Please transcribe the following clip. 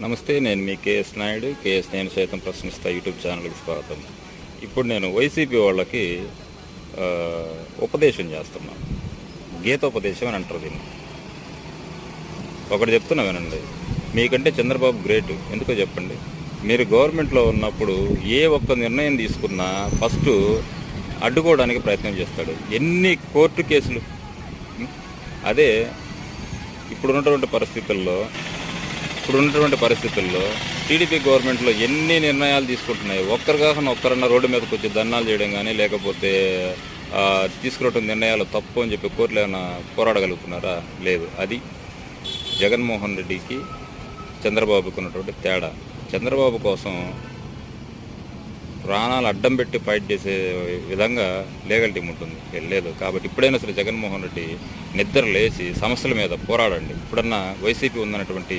నమస్తే నేను మీ KS Naidu. KS నేను సైతం ప్రశ్నిస్తా యూట్యూబ్ ఛానల్కి స్వాగతం. ఇప్పుడు నేను వైసీపీ వాళ్ళకి ఉపదేశం చేస్తున్నాను గీతోపదేశం అని అంటారు దీన్ని. ఒకటి చెప్తున్నా వినండి. మీకంటే చంద్రబాబు గ్రేట్. ఎందుకో చెప్పండి. మీరు గవర్నమెంట్లో ఉన్నప్పుడు ఏ ఒక్క నిర్ణయం తీసుకున్నా ఫస్ట్ అడ్డుకోవడానికి ప్రయత్నం చేస్తాడు. ఎన్ని కోర్టు కేసులు? అదే ఇప్పుడున్నటువంటి పరిస్థితుల్లో ఇప్పుడు ఉన్నటువంటి పరిస్థితుల్లో టీడీపీ గవర్నమెంట్లో ఎన్ని నిర్ణయాలు తీసుకుంటున్నాయి ఒక్కరు కాకుండా ఒక్కరన్నా రోడ్డు మీదకి వచ్చి ధర్నాలు చేయడం కానీ లేకపోతే ఆ, నిర్ణయాలు తప్పు అని చెప్పి కోర్టులు ఏమైనా పోరాడగలుగుతున్నారా? లేదు. అది జగన్మోహన్ రెడ్డికి చంద్రబాబుకు ఉన్నటువంటి తేడా. చంద్రబాబు కోసం ప్రాణాలు అడ్డం పెట్టి ఫైట్ చేసే విధంగా లీగల్ టీం ఉంటుంది. లేదు. కాబట్టి ఇప్పుడైనా సరే జగన్మోహన్ రెడ్డి నిద్ర లేచి సమస్యల మీద పోరాడండి. ఇప్పుడన్నా వైసీపీ ఉందన్నటువంటి